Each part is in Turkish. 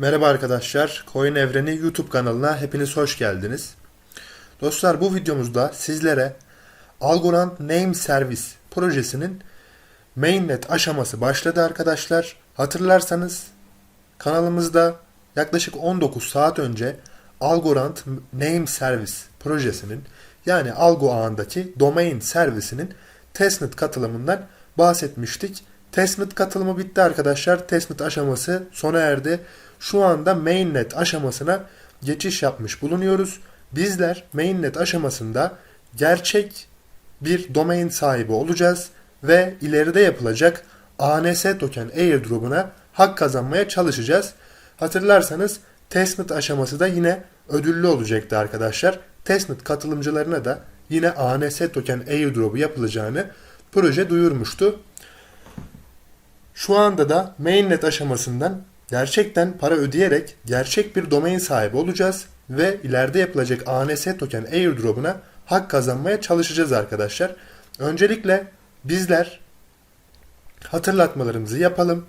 Merhaba arkadaşlar, Coin Evreni YouTube kanalına hepiniz hoş geldiniz. Dostlar bu videomuzda sizlere Algorand Name Service projesinin mainnet aşaması başladı arkadaşlar. Hatırlarsanız kanalımızda yaklaşık 19 saat önce Algorand Name Service projesinin yani Algo ağındaki domain servisinin testnet katılımından bahsetmiştik. Testnet katılımı bitti arkadaşlar. Testnet aşaması sona erdi. Şu anda mainnet aşamasına geçiş yapmış bulunuyoruz. Bizler mainnet aşamasında gerçek bir domain sahibi olacağız ve ileride yapılacak ANS token airdrop'una hak kazanmaya çalışacağız. Hatırlarsanız testnet aşaması da yine ödüllü olacaktı arkadaşlar. Testnet katılımcılarına da yine ANS token airdrop'u yapılacağını proje duyurmuştu. Şu anda da mainnet aşamasından gerçekten para ödeyerek gerçek bir domain sahibi olacağız ve ileride yapılacak ANS token airdrop'una hak kazanmaya çalışacağız arkadaşlar. Öncelikle bizler hatırlatmalarımızı yapalım.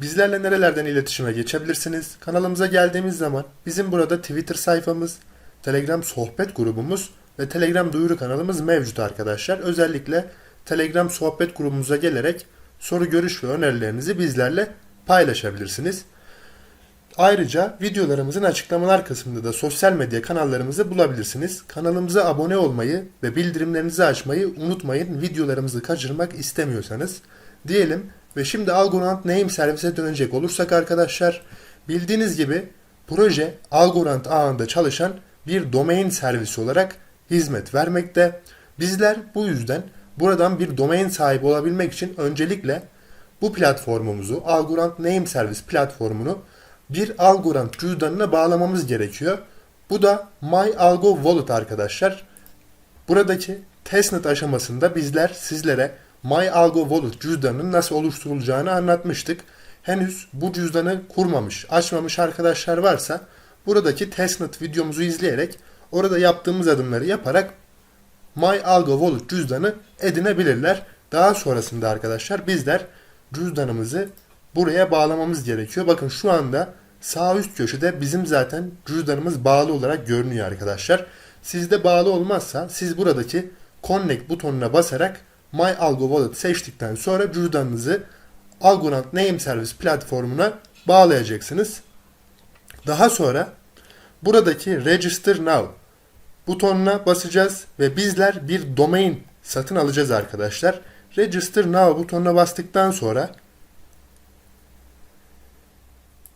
Bizlerle nerelerden iletişime geçebilirsiniz? Kanalımıza geldiğimiz zaman bizim burada Twitter sayfamız, Telegram sohbet grubumuz ve Telegram duyuru kanalımız mevcut arkadaşlar. Özellikle Telegram sohbet grubumuza gelerek soru, görüş ve önerilerinizi bizlerle paylaşabilirsiniz. Ayrıca videolarımızın açıklamalar kısmında da sosyal medya kanallarımızı bulabilirsiniz. Kanalımıza abone olmayı ve bildirimlerinizi açmayı unutmayın videolarımızı kaçırmak istemiyorsanız. Diyelim ve şimdi Algorand Name servise dönecek olursak arkadaşlar bildiğiniz gibi proje Algorand ağında çalışan bir domain servisi olarak hizmet vermekte. Bizler bu yüzden buradan bir domain sahibi olabilmek için öncelikle bu platformumuzu Algorand Name Service platformunu bir Algorand cüzdanına bağlamamız gerekiyor. Bu da My Algo Wallet arkadaşlar. Buradaki testnet aşamasında bizler sizlere My Algo Wallet cüzdanının nasıl oluşturulacağını anlatmıştık. Henüz bu cüzdanı kurmamış, açmamış arkadaşlar varsa buradaki testnet videomuzu izleyerek orada yaptığımız adımları yaparak My Algo Wallet cüzdanı edinebilirler. Daha sonrasında arkadaşlar bizler cüzdanımızı buraya bağlamamız gerekiyor. Bakın şu anda sağ üst köşede bizim zaten cüzdanımız bağlı olarak görünüyor arkadaşlar. Sizde bağlı olmazsa siz buradaki Connect butonuna basarak My Algo Wallet seçtikten sonra cüzdanınızı Algorand Name Service platformuna bağlayacaksınız. Daha sonra buradaki Register Now butonuna basacağız ve bizler bir domain satın alacağız arkadaşlar. Register Now butonuna bastıktan sonra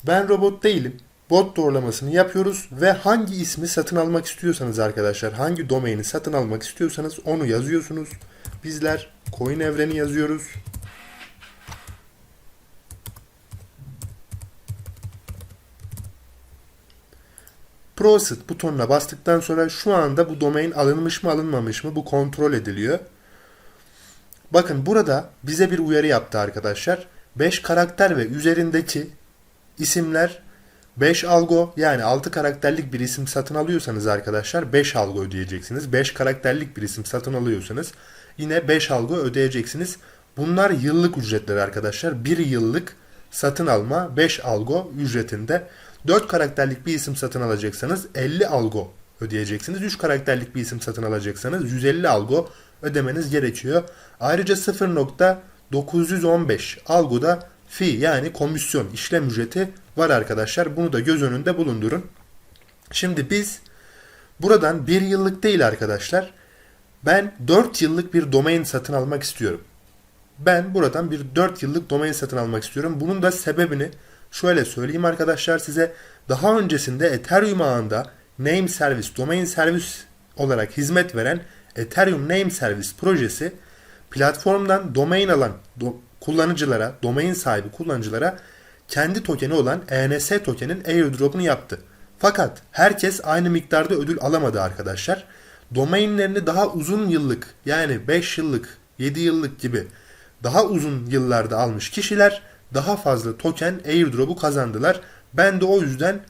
ben robot değilim. Bot doğrulamasını yapıyoruz ve hangi ismi satın almak istiyorsanız arkadaşlar, hangi domaini satın almak istiyorsanız onu yazıyorsunuz. Bizler coin evreni yazıyoruz. Proceed butonuna bastıktan sonra şu anda bu domain alınmış mı alınmamış mı bu kontrol ediliyor. Bakın burada bize bir uyarı yaptı arkadaşlar. 5 karakter ve üzerindeki isimler 5 algo yani 6 karakterlik bir isim satın alıyorsanız arkadaşlar 5 algo ödeyeceksiniz. 5 karakterlik bir isim satın alıyorsanız yine 5 algo ödeyeceksiniz. Bunlar yıllık ücretler arkadaşlar. 1 yıllık satın alma 5 algo ücretinde. 4 karakterlik bir isim satın alacaksanız 50 algo ödeyeceksiniz. 3 karakterlik bir isim satın alacaksanız 150 algo ödemeniz gerekiyor. Ayrıca 0.915 algoda fi yani komisyon işlem ücreti var arkadaşlar. Bunu da göz önünde bulundurun. Şimdi biz buradan 1 yıllık değil arkadaşlar. Ben 4 yıllık bir domain satın almak istiyorum. Ben buradan bir 4 yıllık domain satın almak istiyorum. Bunun da sebebini şöyle söyleyeyim arkadaşlar size. Daha öncesinde Ethereum ağında Name Service, Domain Service olarak hizmet veren Ethereum Name Service projesi platformdan domain alan do, kullanıcılara, domain sahibi kullanıcılara kendi tokeni olan ENS tokenin airdrop'unu yaptı. Fakat herkes aynı miktarda ödül alamadı arkadaşlar. Domainlerini daha uzun yıllık yani 5 yıllık, 7 yıllık gibi daha uzun yıllarda almış kişiler daha fazla token airdrop'u kazandılar. Ben de o yüzden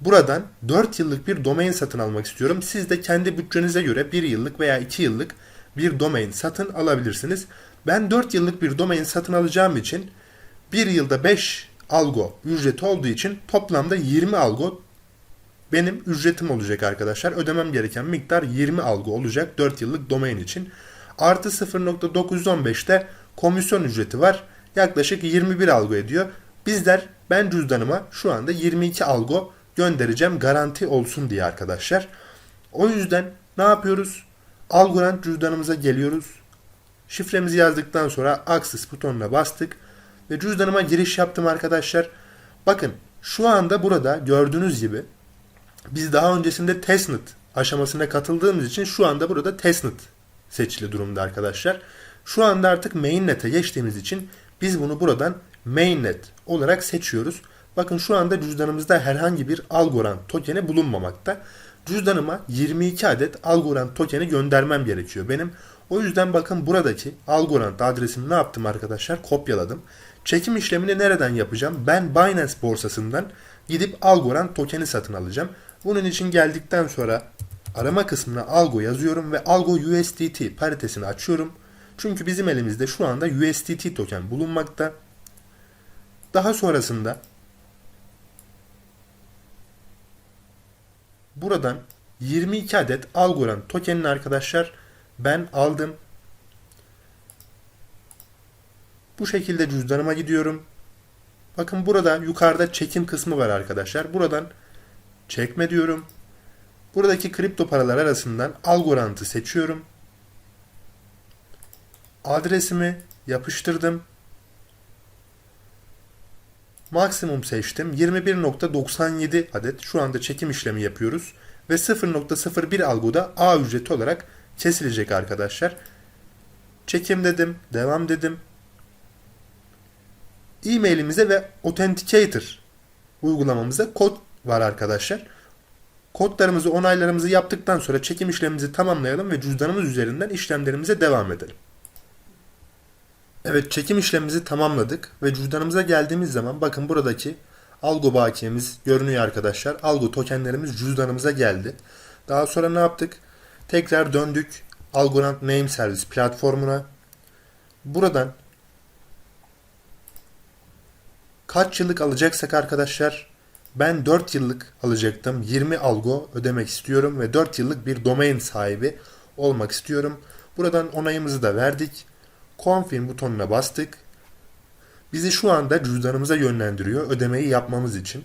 buradan 4 yıllık bir domain satın almak istiyorum. Siz de kendi bütçenize göre 1 yıllık veya 2 yıllık bir domain satın alabilirsiniz. Ben 4 yıllık bir domain satın alacağım için 1 yılda 5 algo ücreti olduğu için toplamda 20 algo benim ücretim olacak arkadaşlar. Ödemem gereken miktar 20 algo olacak 4 yıllık domain için. Artı 0.915'te komisyon ücreti var. Yaklaşık 21 algo ediyor. Bizler ben cüzdanıma şu anda 22 algo göndereceğim garanti olsun diye arkadaşlar. O yüzden ne yapıyoruz? Algorand cüzdanımıza geliyoruz. Şifremizi yazdıktan sonra Access butonuna bastık ve cüzdanıma giriş yaptım arkadaşlar. Bakın şu anda burada gördüğünüz gibi biz daha öncesinde testnet aşamasına katıldığımız için şu anda burada testnet seçili durumda arkadaşlar. Şu anda artık mainnet'e geçtiğimiz için biz bunu buradan mainnet olarak seçiyoruz. Bakın şu anda cüzdanımızda herhangi bir Algorand tokeni bulunmamakta. Cüzdanıma 22 adet Algorand tokeni göndermem gerekiyor benim. O yüzden bakın buradaki Algorand adresini ne yaptım arkadaşlar? Kopyaladım. Çekim işlemini nereden yapacağım? Ben Binance borsasından gidip Algorand tokeni satın alacağım. Bunun için geldikten sonra arama kısmına Algo yazıyorum ve Algo USDT paritesini açıyorum. Çünkü bizim elimizde şu anda USDT token bulunmakta. Daha sonrasında buradan 22 adet Algorand tokenini arkadaşlar ben aldım. Bu şekilde cüzdanıma gidiyorum. Bakın burada yukarıda çekim kısmı var arkadaşlar. Buradan çekme diyorum. Buradaki kripto paralar arasından Algorand'ı seçiyorum. Adresimi yapıştırdım. Maksimum seçtim. 21.97 adet şu anda çekim işlemi yapıyoruz. Ve 0.01 algoda A ücreti olarak kesilecek arkadaşlar. Çekim dedim. Devam dedim. E-mailimize ve Authenticator uygulamamıza kod var arkadaşlar. Kodlarımızı, onaylarımızı yaptıktan sonra çekim işlemimizi tamamlayalım ve cüzdanımız üzerinden işlemlerimize devam edelim. Evet çekim işlemimizi tamamladık ve cüzdanımıza geldiğimiz zaman bakın buradaki algo bakiyemiz görünüyor arkadaşlar. Algo tokenlerimiz cüzdanımıza geldi. Daha sonra ne yaptık? Tekrar döndük Algorand Name Service platformuna. Buradan kaç yıllık alacaksak arkadaşlar ben 4 yıllık alacaktım. 20 algo ödemek istiyorum ve 4 yıllık bir domain sahibi olmak istiyorum. Buradan onayımızı da verdik. Confirm butonuna bastık. Bizi şu anda cüzdanımıza yönlendiriyor ödemeyi yapmamız için.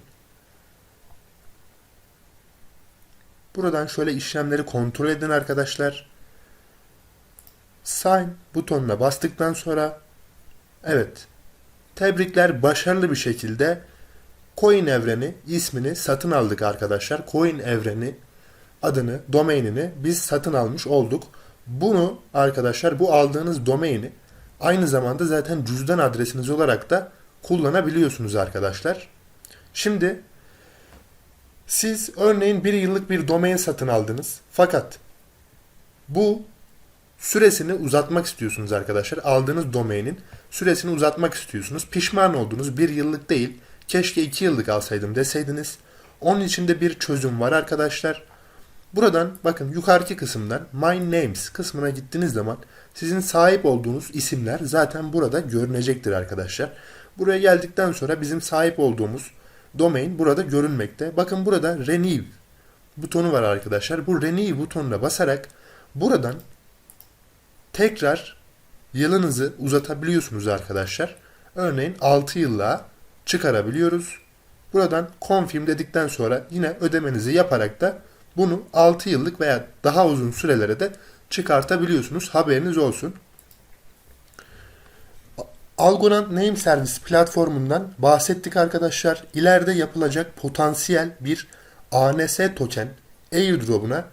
Buradan şöyle işlemleri kontrol edin arkadaşlar. Sign butonuna bastıktan sonra evet tebrikler başarılı bir şekilde Coin evreni ismini satın aldık arkadaşlar. Coin evreni adını, domainini biz satın almış olduk. Bunu arkadaşlar bu aldığınız domaini aynı zamanda zaten cüzdan adresiniz olarak da kullanabiliyorsunuz arkadaşlar. Şimdi siz örneğin bir yıllık bir domain satın aldınız. Fakat bu süresini uzatmak istiyorsunuz arkadaşlar. Aldığınız domainin süresini uzatmak istiyorsunuz. Pişman oldunuz. Bir yıllık değil. Keşke iki yıllık alsaydım deseydiniz. Onun için de bir çözüm var arkadaşlar. Buradan bakın yukarıki kısımdan My Names kısmına gittiğiniz zaman sizin sahip olduğunuz isimler zaten burada görünecektir arkadaşlar. Buraya geldikten sonra bizim sahip olduğumuz domain burada görünmekte. Bakın burada Renew butonu var arkadaşlar. Bu Renew butonuna basarak buradan tekrar yılınızı uzatabiliyorsunuz arkadaşlar. Örneğin 6 yıllığa çıkarabiliyoruz. Buradan confirm dedikten sonra yine ödemenizi yaparak da bunu 6 yıllık veya daha uzun sürelere de çıkartabiliyorsunuz. Haberiniz olsun. Algorand Name Service platformundan bahsettik arkadaşlar. İleride yapılacak potansiyel bir ANS token airdrop'una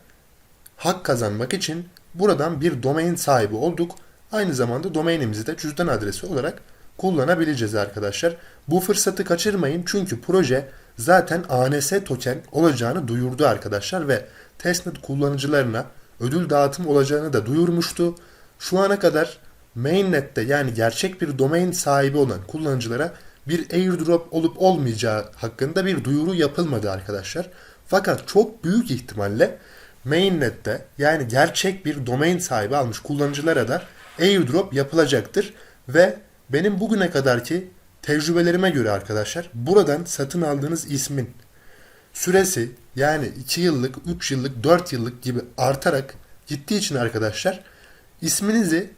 hak kazanmak için buradan bir domain sahibi olduk. Aynı zamanda domainimizi de cüzdan adresi olarak kullanabileceğiz arkadaşlar. Bu fırsatı kaçırmayın çünkü proje zaten ANS token olacağını duyurdu arkadaşlar ve testnet kullanıcılarına ödül dağıtım olacağını da duyurmuştu. Şu ana kadar mainnet'te yani gerçek bir domain sahibi olan kullanıcılara bir airdrop olup olmayacağı hakkında bir duyuru yapılmadı arkadaşlar. Fakat çok büyük ihtimalle mainnet'te yani gerçek bir domain sahibi almış kullanıcılara da airdrop yapılacaktır ve benim bugüne kadarki tecrübelerime göre arkadaşlar buradan satın aldığınız ismin süresi yani 2 yıllık, 3 yıllık, 4 yıllık gibi artarak gittiği için arkadaşlar isminizi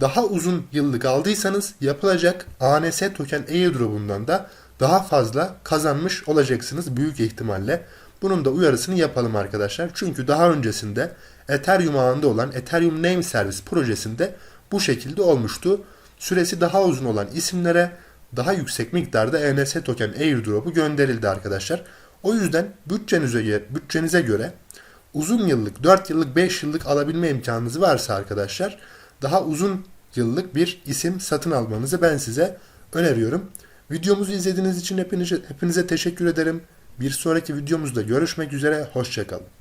daha uzun yıllık aldıysanız yapılacak ANS token airdrop'undan da daha fazla kazanmış olacaksınız büyük ihtimalle. Bunun da uyarısını yapalım arkadaşlar. Çünkü daha öncesinde Ethereum ağında olan Ethereum Name Service projesinde bu şekilde olmuştu. Süresi daha uzun olan isimlere daha yüksek miktarda ENS token airdrop'u gönderildi arkadaşlar. O yüzden bütçenize, bütçenize göre uzun yıllık, 4 yıllık, 5 yıllık alabilme imkanınız varsa arkadaşlar daha uzun yıllık bir isim satın almanızı ben size öneriyorum. Videomuzu izlediğiniz için hepinize, hepinize teşekkür ederim. Bir sonraki videomuzda görüşmek üzere. Hoşçakalın.